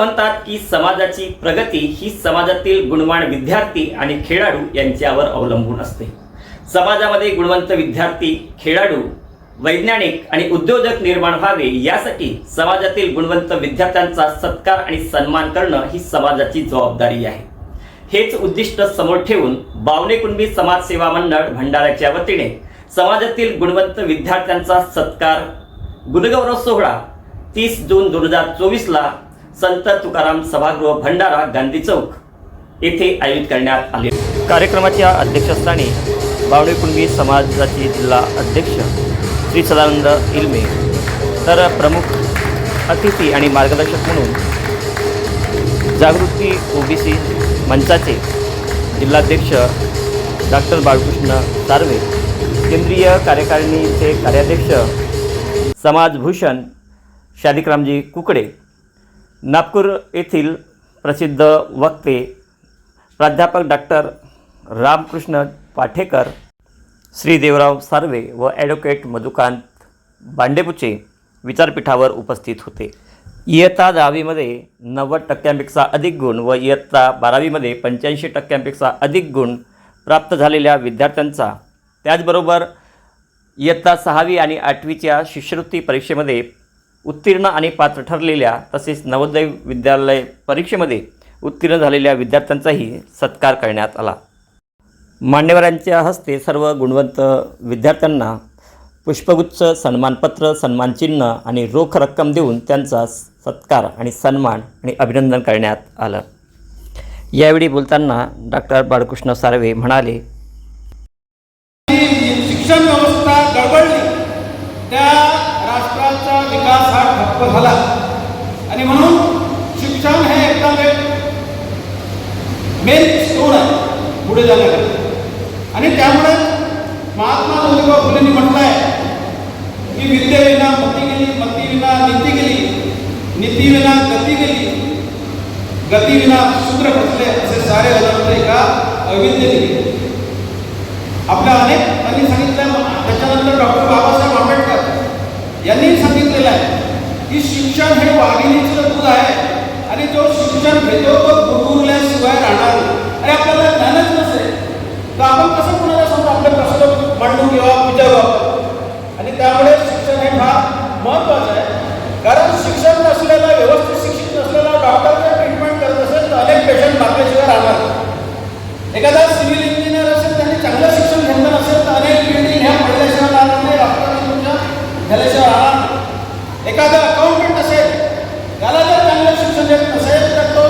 म्हणतात की समाजाची प्रगती ही समाजातील गुणवान विद्यार्थी आणि खेळाडू यांच्यावर अवलंबून असते. समाजामध्ये गुणवंत विद्यार्थी खेळाडू वैज्ञानिक आणि उद्योजक निर्माण व्हावे यासाठी समाजातील गुणवंत विद्यार्थ्यांचा सत्कार आणि सन्मान करणं ही समाजाची जबाबदारी आहे. हेच उद्दिष्ट समोर ठेवून बावने कुणबी समाज सेवा मंडळ भंडाऱ्याच्या वतीने समाजातील गुणवंत विद्यार्थ्यांचा सत्कार गुणगौरव सोहळा तीस जून दोन हजार चोवीसला संत तुकाराम सभागृह भंडारा गांधी चौक येथे आयोजित करण्यात आले. कार्यक्रमाच्या अध्यक्षस्थानी बावणे कुणबी समाजाचे जिल्हा अध्यक्ष श्री सदानंद इलमे तर प्रमुख अतिथी आणि मार्गदर्शक म्हणून जागृती ओबीसी मंचाचे जिल्हाध्यक्ष डॉक्टर बाळकृष्ण सार्वे केंद्रीय कार्यकारिणीचे कार्याध्यक्ष समाजभूषण शादिकरामजी कुकडे नागपूर येथील प्रसिद्ध वक्ते प्राध्यापक डॉक्टर रामकृष्ण पाठेकर श्री देवराव सार्वे व ॲडव्होकेट मधुकांत बांडेपुचे विचारपीठावर उपस्थित होते. इयत्ता दहावीमध्ये नव्वद टक्क्यांपेक्षा अधिक गुण व इयत्ता बारावीमध्ये पंच्याऐंशी टक्क्यांपेक्षा अधिक गुण प्राप्त झालेल्या विद्यार्थ्यांचा त्याचबरोबर इयत्ता सहावी आणि आठवीच्या शिष्यवृत्ती परीक्षेमध्ये उत्तीर्ण आणि पात्र ठरलेल्या तसेच नवोदय विद्यालय परीक्षेमध्ये उत्तीर्ण झालेल्या विद्यार्थ्यांचाही सत्कार करण्यात आला. मान्यवरांच्या हस्ते सर्व गुणवंत विद्यार्थ्यांना पुष्पगुच्छ सन्मानपत्र सन्मानचिन्ह आणि रोख रक्कम देऊन त्यांचा सत्कार आणि सन्मान आणि अभिनंदन करण्यात आलं. यावेळी बोलताना डॉक्टर बाळकृष्ण सार्वे म्हणाले शिक्षण राष्ट्राचा विकास हा ठप्प झाला. आणि म्हणून शिक्षण हे एकदा मेन स्टोन आहे पुढे जाण्याकरता आणि त्यामुळे महात्मा ज्योतिबा फुलेंनी म्हटलंय की विद्येविना मती गेली मतीविना नीती गेली नीतीविना गती गेली गतीविना सूत्र फसले असे सारे उदाहरण एका अविद्येने गेले आपल्या अनेक त्यांनी सांगितलं त्याच्यानंतर डॉक्टर बाबासाहेब आंबेडकर यांनी सांगितलेलं आहे की शिक्षण हे वाघिणीचं दूध आहे आणि जो शिक्षण घेतो तो गुरगुरल्याशिवाय राहणार आणि आपल्याला ज्ञानच नसेल. तर आपण कसं कुणाला समजा आपले प्रश्न मांडू किंवा विचारू आपण आणि त्यामुळे शिक्षण हे फार महत्त्वाचं आहे. कारण शिक्षण नसलेला व्यवस्थित शिक्षित नसलेला डॉक्टर जर ट्रीटमेंट करत असेल तर अनेक पेशंट बाकीशिवाय राहणार एखादा सिव्हिल इंजिनियर असेल त्यांनी चांगलं शिक्षण घेतलं नसेल झाल्याशिवाय. एखादा अकाउंटंट असेल त्याला जर चांगलं शिक्षण देत नसेल तर तो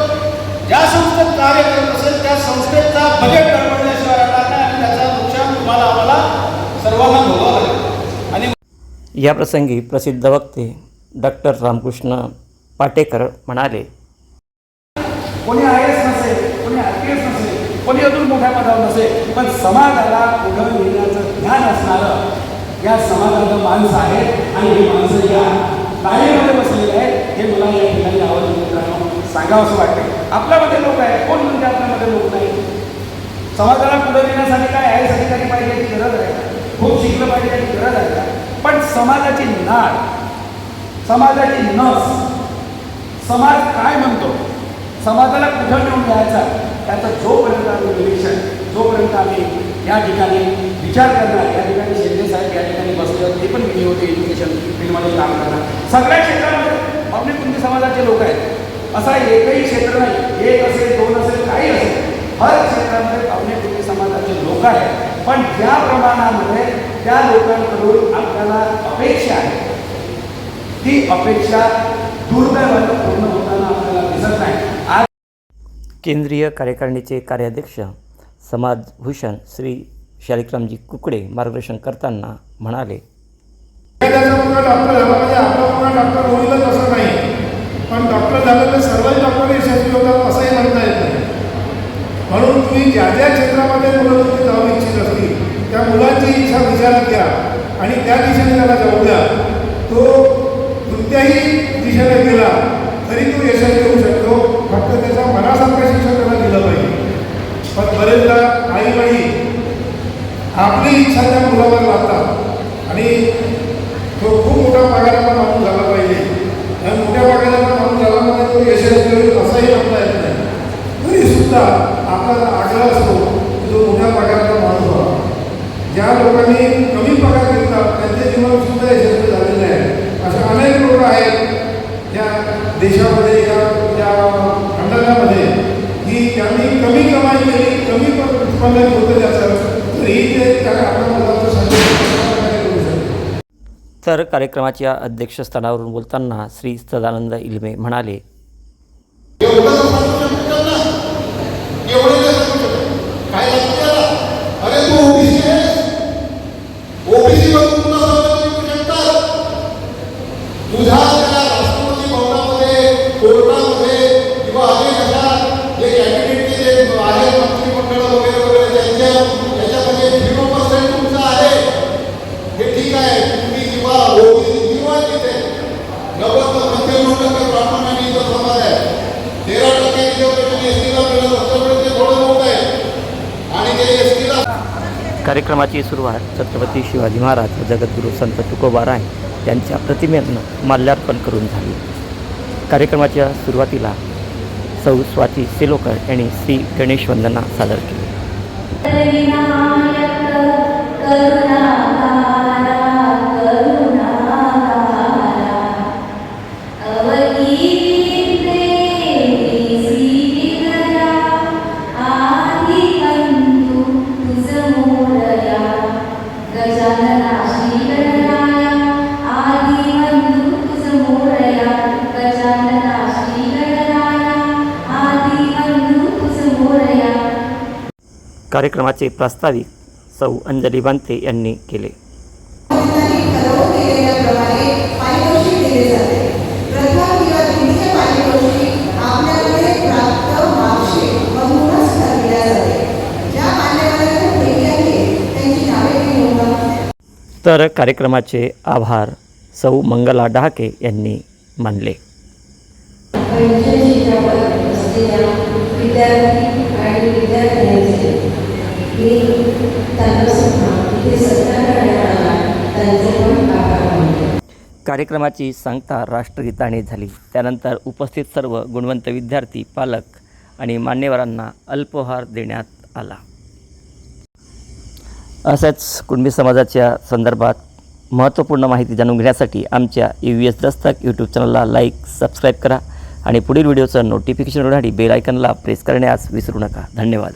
ज्या संस्थेत कार्य करत असेल त्या संस्थेचा बजेट गडबडल्याशिवाय राहणार नाही आणि त्याचा नुकसान तुम्हाला आम्हाला सर्वांना भोगावं लागेल आणि या प्रसंगी प्रसिद्ध वक्ते डॉक्टर रामकृष्ण पाटेकर म्हणाले कोणी आय एस नसेल कोणी आय पी एस नसेल कोणी अजून मोठ्या पदावर नसेल पण समाजाला पुढं नेण्याचं ज्ञान असणारं या समाजाचं माणसं आहेत आणि हे माणसं या ताळीमध्ये बसलेली आहेत हे मला या ठिकाणी आवाज मित्रांनो सांगावं असं वाटतं आपल्यामध्ये लोक आहेत. कोण म्हणजे आपल्यामध्ये लोक नाही? समाजाला पुढे नेण्यासाठी काय आय काही अधिकारी पाहिजे याची गरज आहे खूप शिकलं पाहिजे याची गरज आहे का? पण समाजाची नाळ समाजाची नस समाज काय म्हणतो? समाजाला कुठं नेऊन द्यायचा त्याचं जोपर्यंत आम्ही निरीक्षण जोपर्यंत आम्ही या ठिकाणी विचार करणार. या ठिकाणी शेंडे साहेब या ठिकाणी बसले होते ते पण मी होते एज्युकेशन फील्डमध्ये काम करणार. सगळ्या क्षेत्रामध्ये आपले कुंती समाजाचे लोक आहेत. असा एकही क्षेत्र नाही. एक असेल दोन असेल काही असेल. हर क्षेत्रामध्ये आपले कुंती समाजाचे लोक आहेत. पण ज्या प्रमाणामध्ये त्या लोकांकडून आपल्याला अपेक्षा आहे ती अपेक्षा दुर्दैवाने पूर्ण होताना आपल्याला दिसत नाही. आज केंद्रीय कार्यकारिणीचे कार्याध्यक्ष समाजभूषण श्री शालिकरामजी कुकडे मार्गदर्शन करताना म्हणाले डॉक्टर म्हणजे डॉक्टर असं नाही पण डॉक्टर झालं तर सर्वच डॉक्टर यशस्वी होतात असंही म्हणता येत नाही म्हणून तुम्ही ज्या ज्या क्षेत्रामध्ये मुलं तुम्ही जाऊ इच्छित असतील त्या मुलांची इच्छा विचारात घ्या आणि त्या दिशेने त्याला जाऊ द्या तो कोणत्याही दिशेने गेला तरी तो यशस्वी होऊ शकतो फक्त त्याच्या मनासारखं शिक्षण त्याला दिलं पाहिजे पण बरेचदा आई वडील आपली इच्छा त्या मुलावर लागतात आणि तो खूप मोठा पगाराचा माणूस झाला पाहिजे. आणि मोठ्या पगाराचा माणूस झाला म्हणजे तो यशस्वी होईल असंही म्हणता येत नाही तरी सुद्धा आपल्याला आग्रह असतो की जो मोठ्या पगाराचा माणूस व्हावा ज्या लोकांनी कमी पगार घेतला त्यांचे जीवन सुद्धा यशस्वी झालेले आहे. असे अनेक लोक आहेत या देशामध्ये या त्या खंडामध्ये की त्यांनी कमी कमाई केली कमी उत्पन्न होतं त्याचं तर कार्यक्रमाच्या अध्यक्षस्थानावरून बोलताना श्री सदानंद इल्मे म्हणाले किंवा अनेक अशा जे आहेत मंत्रिमंडळ वगैरे वगैरे त्यांच्या त्याच्यामध्ये झिरो पर्सेंट तुमचं आहे. हे ठीक आहे. तुम्ही किंवा ओबीसी झिरो आहे तिथे. नव्वद पंच्याण्णव टक्के ब्राह्मण आणि इतर समाज आहे. तेरा टक्के रिझर्वेशन एस टीला मिळत असल्यामुळे ते थोडं मोठं आहे. आणि ते एस टीला कार्यक्रमाची सुरुवात छत्रपती शिवाजी महाराज व जगद्गुरू संत तुकोबा राय यांच्या प्रतिमेनं माल्यार्पण करून झाली. कार्यक्रमाच्या सुरुवातीला सौ स्वाती सेलोकर यांनी श्री गणेश वंदना सादर केली. कार्यक्रमाचे प्रास्ताविक सौ अंजली बांते यांनी केले. तर कार्यक्रमाचे आभार सौ मंगला डहाके यांनी मानले. विद्यार्थी आणि विद्यार्थ्यांचे मी त्यांना सुद्धा इथे सत्कार करण्यात आला. त्यांचे पण आभार कार्यक्रमाची सांगता राष्ट्रगीताने झाली. त्यानंतर उपस्थित सर्व गुणवंत विद्यार्थी पालक आणि मान्यवरांना अल्पोहार देण्यात आला. असेच कुणबी समाजाच्या संदर्भात महत्त्वपूर्ण माहिती जाणून घेण्यासाठी आमच्या U V S Dastak YouTube चॅनलला लाईक सबस्क्राईब करा आणि पुढील व्हिडिओचं नोटिफिकेशन मिळवण्यासाठी बेल आयकनला प्रेस करण्यास विसरू नका. धन्यवाद.